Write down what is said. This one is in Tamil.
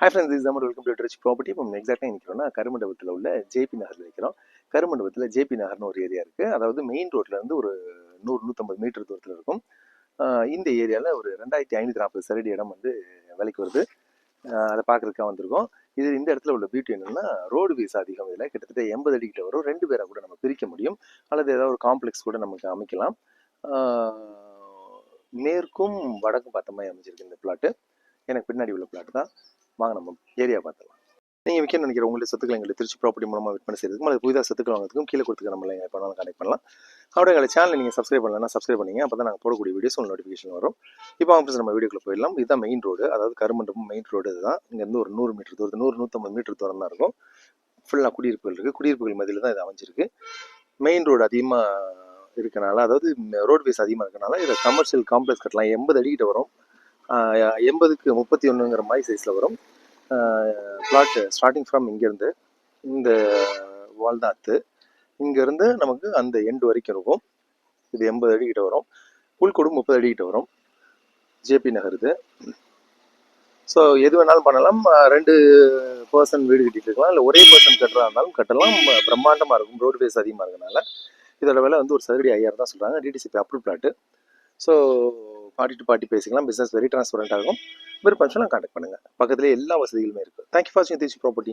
Hi friends is Amar welcome to rich property இப்போ எக்ஸாக்டாக நிற்கிறோம்னா கருமண்டபத்தில் உள்ள ஜேபி நகரில் நிற்கிறோம் கருமண்டபத்தில் ஜேபி நகர்னு ஒரு ஏரியா இருக்குது அதாவது மெயின் ரோட்டில் இருந்து ஒரு நூறு நூற்றம்பது மீட்டர் தூரத்தில் இருக்கும். இந்த ஏரியாவில் ஒரு ரெண்டாயிரத்தி ஐநூற்றி நாற்பது சரடி இடம் வந்து விலைக்கு வருது. அதை பார்க்குறதுக்காக வந்திருக்கோம். இது இந்த இடத்துல உள்ள பியூட்டி என்னென்னா ரோடு வீஸ் அதிகம். இதில் கிட்டத்தட்ட எண்பது அடிக்கிட்ட வரும். ரெண்டு பேரை கூட நம்ம பிரிக்க முடியும். அல்லது ஏதாவது ஒரு காம்ப்ளெக்ஸ் கூட நமக்கு அமைக்கலாம். மேற்கும் வடக்கும் பார்த்த மாதிரி அமைஞ்சிருக்கு இந்த பிளாட்டு எனக்கு பின்னாடி உள்ள பிளாட் தான். வாங்க நம்ம ஏரியா பார்த்துக்கலாம். நீங்கள் விற்க நினைக்கிற உங்களுடைய சொத்துக்கள் எங்களுக்கு திருச்சி ப்ராப்பர்ட்டி மூலமாக விற்பனை செய்யறதுக்கும் அல்லது புதிதாக சொத்துக்கள் வாங்குறதுக்கும் கீழே கொடுத்துக்க நம்மளை எங்களை வேணாலும் கனெக்ட் பண்ணலாம். அப்படியே எங்களை சேனல் நீங்கள் சப்ஸ்கிரைப் பண்ணலன்னா சப்ஸ்கிரைப் பண்ணிங்க அப்போ தான் நாங்கள் போடக்கூடிய வீடியோஸ் உங்களுக்கு நோட்டிஃபிகேஷன் வரும். இப்போ அவங்க நம்ம வீடியோக்குள்ள போயிடலாம். இதுதான் மெயின் ரோடு அதாவது கருமண்டபம் மெயின் ரோடு இதுதான். இங்கேருந்து ஒரு நூறு மீட்டர் தூரத்து நூறு நூற்றம்பது மீட்டர் தூரம் தான் இருக்கும். ஃபுல்லாக குடியிருப்புகள் இருக்குது குடியிருப்புகள் மத்தியில் தான் இது அமைஞ்சிருக்கு. மெயின் ரோடு அதிகமாக இருக்கனால அதாவது ரோட்வேஸ் அதிகமாக இருக்கனால இதை கமர்ஷியல் காம்ப்ளெக்ஸ் கட்டலாம். எண்பது அடிக்கிட்ட வரும். எண்பதுக்கு முப்பத்தி ஒன்றுங்கிற மாதிரி சைஸில் வரும். பிளாட்டு ஸ்டார்டிங் ஃப்ரம் இங்கேருந்து இந்த வால்தாத்து இங்கேருந்து நமக்கு அந்த எண்டு வரைக்கும் இருக்கும். இது எண்பது அடிக்கிட்ட வரும். புல்கோடு முப்பது அடிக்கிட்ட வரும். ஜேபி நகர் இது. ஸோ எது வேணாலும் பண்ணலாம். ரெண்டு பர்சன் வீடு கட்டிட்டு இருக்கலாம். இல்லை ஒரே பர்சன் கட்டுறதா இருந்தாலும் கட்டலாம். பிரம்மாண்டமாக இருக்கும். ரோடு பேஸ் அதிகமாக இருக்கனால. இதோட விலை வந்து ஒரு சதுரடி ஐயாயிரம் தான் சொல்கிறாங்க DTCP approve plot so party to party பேசிக்கலாம். பிஸ்னஸ் வெரி டிரான்ஸ்பரண்டாக ஆகும். விருப்பம் கான்டாக்ட் பண்ணுங்கள் பக்கத்துலேயே எல்லா வசதிகளுமே இருக்குது தேங்க்யூ ஃபார் சிங் திருச்சி ப்ராப்பர்ட்டி